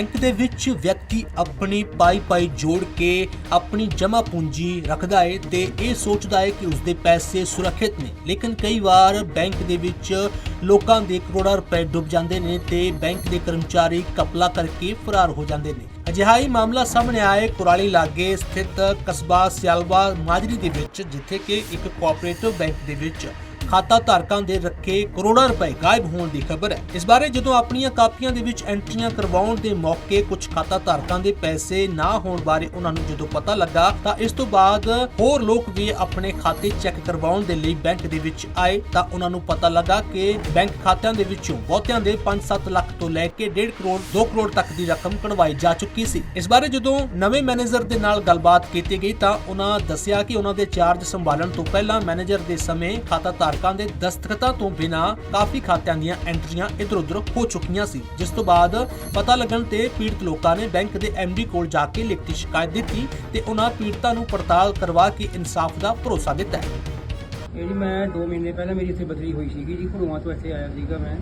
Bank ਦੇ ਵਿੱਚ ਵਿਅਕਤੀ ਆਪਣੀ ਪਾਈ ਪਾਈ ਜੋੜ ਕੇ ਆਪਣੀ ਜਮ੍ਹਾਂ ਪੂੰਜੀ ਰੱਖਦਾ ਹੈ ਤੇ ਇਹ ਸੋਚਦਾ ਹੈ ਕਿ ਉਸਦੇ ਪੈਸੇ ਸੁਰੱਖਿਅਤ ਨੇ। ਲੇਕਿਨ ਕਈ ਵਾਰ ਬੈਂਕ ਦੇ ਵਿੱਚ ਲੋਕਾਂ ਦੇ ਕਰੋੜਾਂ ਰੁਪਏ ਡੁੱਬ ਜਾਂਦੇ ਨੇ ਤੇ ਬੈਂਕ ਦੇ ਕਰਮਚਾਰੀ ਕਪਲਾ ਕਰਕੇ ਫਰਾਰ ਹੋ ਜਾਂਦੇ ਨੇ। ਅਜਿਹਾ ਹੀ ਮਾਮਲਾ ਸਾਹਮਣੇ ਆਇਆ ਕੁਰਾਲੀ ਲਾਗੇ ਸਥਿਤ ਕਸਬਾ ਸਿਆਲਵਾ ਮਾਜਰੀ ਦੇ ਵਿੱਚ, ਜਿੱਥੇ ਕਿ ਇੱਕ ਕੋਆਪਰੇਟਿਵ ਬੈਂਕ ਦੇ ਵਿੱਚ ਖਾਤਾ ਧਾਰਕਾਂ ਦੇ ਰੱਖੇ ਕਰੋੜਾਂ ਰੁਪਏ ਗਾਇਬ ਹੋਣ ਦੀ ਖਬਰ ਹੈ। ਇਸ ਬਾਰੇ ਜਦੋਂ ਆਪਣੀਆਂ ਕਾਪੀਆਂ ਦੇ ਵਿੱਚ ਐਂਟਰੀਆਂ ਕਰਵਾਉਣ ਦੇ ਮੌਕੇ ਕੁਝ ਖਾਤਾ ਧਾਰਕਾਂ ਦੇ ਪੈਸੇ ਨਾ ਹੋਣ ਬਾਰੇ ਉਹਨਾਂ ਨੂੰ ਜਦੋਂ ਪਤਾ ਲੱਗਾ, ਤਾਂ ਇਸ ਤੋਂ ਬਾਅਦ ਹੋਰ ਲੋਕ ਵੀ ਆਪਣੇ ਖਾਤੇ ਚੈੱਕ ਕਰਵਾਉਣ ਦੇ ਲਈ ਬੈਂਕ ਦੇ ਵਿੱਚ ਆਏ, ਤਾਂ ਉਹਨਾਂ ਨੂੰ ਪਤਾ ਲੱਗਾ ਕਿ ਬੈਂਕ ਖਾਤਿਆਂ ਦੇ ਵਿੱਚੋਂ ਬਹੁਤਿਆਂ ਦੇ 5-7 ਲੱਖ ਤੋਂ ਲੈ ਕੇ 1.5 ਕਰੋੜ 2 ਕਰੋੜ ਤੱਕ ਦੀ ਰਕਮ ਕਢਵਾਈ ਜਾ ਚੁੱਕੀ ਸੀ। ਇਸ ਬਾਰੇ ਜਦੋਂ ਨਵੇਂ ਮੈਨੇਜਰ ਦੇ ਨਾਲ ਗੱਲਬਾਤ ਕੀਤੀ ਗਈ, ਤਾਂ ਉਹਨਾਂ ਦੱਸਿਆ ਕਿ ਉਹਨਾਂ ਦੇ ਚਾਰਜ ਸੰਭਾਲਣ ਤੋਂ ਪਹਿਲਾਂ ਮੈਨੇਜਰ ਦੇ ਸਮੇਂ ਖਾਤਾ ਧਾਰਕਾਂ ਦੇ ਦਸਤਖਤਾਂ ਤੋਂ ਬਿਨਾਂ ਕਾਫੀ ਖਾਤਿਆਂ ਦੀਆਂ ਐਂਟਰੀਆਂ ਇਧਰ-ਉਧਰ ਹੋ ਚੁੱਕੀਆਂ ਸੀ। ਜਿਸ ਤੋਂ ਬਾਅਦ ਪਤਾ ਲੱਗਣ ਤੇ ਪੀੜਤ ਲੋਕਾਂ ਨੇ ਬੈਂਕ ਦੇ ਐਮਡੀ ਕੋਲ ਜਾ ਕੇ ਲਿਖਤੀ ਸ਼ਿਕਾਇਤ ਦਿੱਤੀ ਤੇ ਉਹਨਾਂ ਪੀੜਤਾਂ ਨੂੰ ਪੜਤਾਲ ਕਰਵਾ ਕੇ ਇਨਸਾਫ ਦਾ ਭਰੋਸਾ ਦਿੱਤਾ ਇਹ ਜੀ ਮੈਂ 2 ਮਹੀਨੇ ਪਹਿਲਾਂ ਮੇਰੀ ਇੱਥੇ ਬਦਲੀ ਹੋਈ ਸੀਗੀ ਜੀ ਘੜੂਆਂ ਤੋਂ ਇੱਥੇ ਆਇਆ ਸੀਗਾ ਮੈਂ।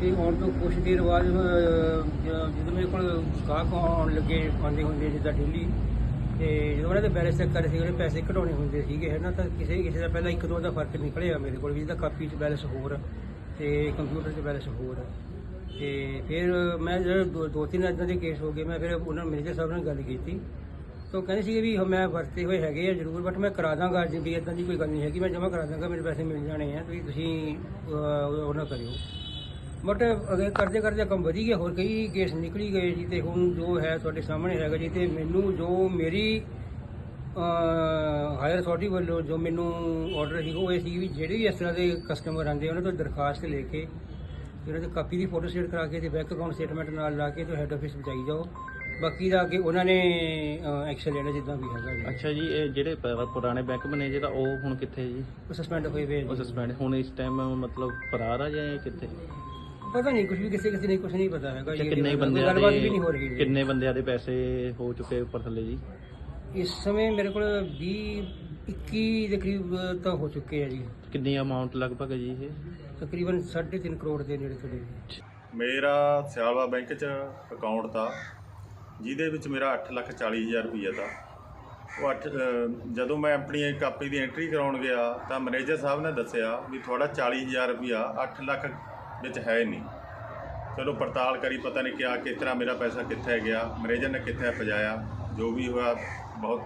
ਤੇ ਆਉਣ ਤੋਂ ਕੁਛ ਦੇਰ ਬਾਅਦ ਜਦੋਂ ਮੇਰੇ ਕੋਲ ਗਾਹਕ ਆਉਣ ਲੱਗੇ ਆਉਂਦੇ ਹੁੰਦੇ ਜਿੱਦਾਂ ਡੇਲੀ ਤੇ ਜਦੋਂ ਉਹਨਾਂ ਦੇ ਬੈਲੈਂਸ ਚੈੱਕ ਕਰੇ ਸੀ ਉਹਨੇ ਪੈਸੇ ਕਢਾਉਣੇ ਹੁੰਦੇ ਸੀਗੇ ਹੈ ਨਾ ਤਾਂ ਕਿਸੇ ਕਿਸੇ ਦਾ ਪਹਿਲਾਂ ਇੱਕ ਦੋ ਦਾ ਫ਼ਰਕ ਨਿਕਲਿਆ ਮੇਰੇ ਕੋਲ ਵੀ ਜਿਹਦਾ ਕਾਪੀ 'ਚ ਬੈਲੈਂਸ ਹੋਰ ਤੇ ਕੰਪਿਊਟਰ 'ਚ ਬੈਲੈਂਸ ਹੋਰ। ਤੇ ਫਿਰ ਮੈਂ ਜਦੋਂ ਦੋ- ਦੋ ਤਿੰਨ ਇਦਾਂ ਦੇ ਕੇਸ ਹੋ ਗਏ ਮੈਂ ਫਿਰ ਉਹਨਾਂ ਮੈਨੇਜਰ ਸਾਹਿਬ ਨਾਲ ਗੱਲ ਕੀਤੀ। ਤਾਂ ਉਹ ਕਹਿੰਦੇ ਸੀਗੇ ਵੀ ਮੈਂ ਵਰਤੇ ਹੋਏ ਹੈਗੇ ਆ ਜ਼ਰੂਰ ਬਟ ਮੈਂ ਕਰਾ ਦਾਂਗਾ ਅੱਜ ਵੀ ਇਦਾਂ ਦੀ ਕੋਈ ਗੱਲ ਨਹੀਂ ਹੈਗੀ ਮੈਂ ਜਮ੍ਹਾਂ ਕਰਾ ਦਾਂਗਾ ਮੇਰੇ ਪੈਸੇ ਮਿਲ ਜਾਣੇ ਆ ਤੁਸੀਂ ਤੁਸੀਂ ਅਹ, ਉਹ ਨਾ ਕਰਿਓ। ਬਟ ਅਗੇ ਕਰਦੇ ਕਰਦੇ ਕੰਮ ਵਧੀ ਗਿਆ ਹੋਰ ਕਈ ਕੇਸ ਨਿਕਲੀ ਗਏ ਜੀ ਤੇ ਹੁਣ ਜੋ ਹੈ ਤੁਹਾਡੇ ਸਾਹਮਣੇ ਹੈਗਾ ਜੀ ਤੇ ਮੈਨੂੰ ਜੋ ਮੇਰੀ ਹਾਇਰ ਅਥਾਰਟੀ ਵੱਲੋਂ ਜੋ ਮੈਨੂੰ ਆਰਡਰ ਸੀ ਉਹ ਇਹ ਸੀ ਵੀ ਜਿਹੜੇ ਵੀ ਇਸ ਤਰ੍ਹਾਂ ਦੇ ਕਸਟਮਰ ਆਉਂਦੇ ਉਹਨਾਂ ਤੋਂ ਦਰਖਾਸਤ ਲੈ ਕੇ ਉਹਨਾਂ ਦੀ ਕਾਪੀ ਦੀ ਫੋਟੋ ਸਟੇਟ ਕਰਾ ਕੇ ਤੇ ਬੈਂਕ ਅਕਾਊਂਟ ਸਟੇਟਮੈਂਟ ਨਾਲ ਲਾ ਕੇ ਤੇ ਹੈੱਡ ਆਫਿਸ ਪਹੁੰਚਾਈ ਜਾਓ। ਬਾਕੀ ਦਾ ਅੱਗੇ ਉਹਨਾਂ ਨੇ ਐਕਸ਼ਨ ਲੈਣਾ ਜਿੱਦਾਂ ਵੀ ਹੈਗਾ ਜੀ। ਅੱਛਾ ਜੀ ਇਹ ਜਿਹੜੇ ਪ- ਪੁਰਾਣੇ ਬੈਂਕ ਮੈਨੇਜਰ ਆ ਉਹ ਹੁਣ ਕਿੱਥੇ ਜੀ? ਉਹ ਸਸਪੈਂਡ ਹੋਏ ਹੋਏ ਉਹ ਜੀ। ਸਸਪੈਂਡ ਹੁਣ ਇਸ ਟਾਈਮ ਮਤਲਬ ਫਰਾਰ ਆ ਜਾਂ ਕਿੱਥੇ? ਪਤਾ ਨਹੀਂ ਕੁਝ ਵੀ ਕਿਸੇ ਕਿਸੇ ਨੇ ਕੁਝ ਨਹੀਂ ਪਤਾ ਹੈਗਾ ਤੇ ਜੀ ਕਿੰਨੇ ਬੰਦਿਆਂ ਗੱਲਬਾਤ ਵੀ ਨਹੀਂ ਹੋ ਰਹੀ ਦੇ ਜੀ। ਕਿੰਨੇ ਬੰਦਿਆਂ ਦੇ ਪੈਸੇ ਹੋ ਚੁੱਕੇ ਉੱਪਰ ਥੱਲੇ ਜੀ? ਇਸ ਸਮੇਂ ਮੇਰੇ ਕੋਲ 20 21 ਦੇ ਕਰੀਬ ਤਾਂ ਹੋ ਚੁੱਕੇ ਆ ਜੀ। ਕਿੰਨੀ ਅਮਾਉਂਟ ਲਗਭਗ ਹੈ ਜੀ ਇਹ? ਤਕਰੀਬਨ 3.5 ਕਰੋੜ ਦੇ ਨੇੜੇ ਤੇੜੇ ਮੇਰਾ ਸਿਆਲਵਾ ਬੈਂਕ 'ਚ ਅਕਾਊਂਟ ਤਾ ਜਿਹਦੇ ਵਿੱਚ ਮੇਰਾ 8 ਲੱਖ 40 ਹਜ਼ਾਰ ਰੁਪਈਆ ਤਾ ਉਹ 8 ਜਦੋਂ ਮੈਂ ਆਪਣੀ ਕਾਪੀ ਦੀ ਐਂਟਰੀ ਕਰਾਉਣ ਗਿਆ ਤਾਂ ਮੈਨੇਜਰ ਸਾਹਿਬ ਨੇ ਦੱਸਿਆ ਵੀ ਤੁਹਾਡਾ 40 ਹਜ਼ਾਰ ਰੁਪਈਆ 8 ਲੱਖ ਵਿੱਚ ਹੈ ਨਹੀਂ। ਚਲੋ ਪੜਤਾਲ ਕਰੀ, ਪਤਾ ਨਹੀਂ ਕਿਹਾ ਕਿਸ ਤਰ੍ਹਾਂ ਮੇਰਾ ਪੈਸਾ ਕਿੱਥੇ ਗਿਆ, ਮੈਨੇਜਰ ਨੇ ਕਿੱਥੇ ਪਜਾਇਆ ਜੋ ਵੀ ਹੋਇਆ, ਬਹੁਤ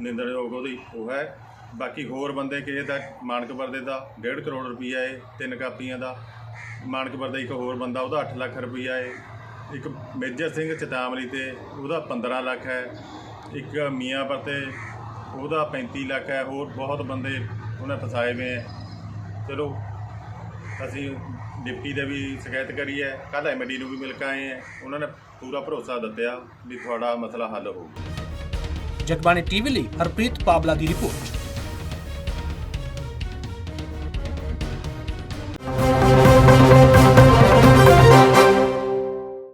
ਨਿੰਦਣਯੋਗ ਉਹਦੀ, ਉਹ ਹੈ। ਬਾਕੀ ਹੋਰ ਬੰਦੇ ਕਿਸੇ ਦਾ ਮਾਨਕਪੁਰ ਦੇ ਦਾ 1.5 ਕਰੋੜ ਰੁਪਈਆ ਏ ਤਿੰਨ ਕਾਪੀਆਂ ਦਾ ਮਾਨਕਪੁਰ ਦਾ ਇੱਕ ਹੋਰ ਬੰਦਾ, ਉਹਦਾ 8 ਲੱਖ ਰੁਪਈਆ ਏ ਇੱਕ ਮੇਜਰ ਸਿੰਘ ਚਤਾਮਲੀ ਤੇ, ਉਹਦਾ 15 ਲੱਖ ਹੈ। ਇੱਕ ਮੀਆਂਪੁਰ ਤੇ, ਉਹਦਾ 35 ਲੱਖ ਹੈ। ਹੋਰ ਬਹੁਤ ਬੰਦੇ ਉਹਨੇ ਫਸਾਏ ਹੋਏ ਹੈ। ਚਲੋ ਅਸੀਂ ਡਿਪਟੀ ਦੇ ਵੀ ਸ਼ਿਕਾਇਤ ਕਰੀ ਹੈ, ਕੱਲ੍ਹ ਐਮਡੀ ਨੂੰ ਵੀ ਮਿਲ ਕੇ ਆਏ ਹੈ। ਉਹਨਾਂ ਨੇ ਪੂਰਾ ਭਰੋਸਾ ਦਿੱਤਾ ਵੀ ਤੁਹਾਡਾ ਮਸਲਾ ਹੱਲ ਹੋਊ ਜਗਬਾਣੀ ਟੀਵੀ ਲਈ ਹਰਪ੍ਰੀਤ ਪਾਬਲਾ ਦੀ ਰਿਪੋਰਟ।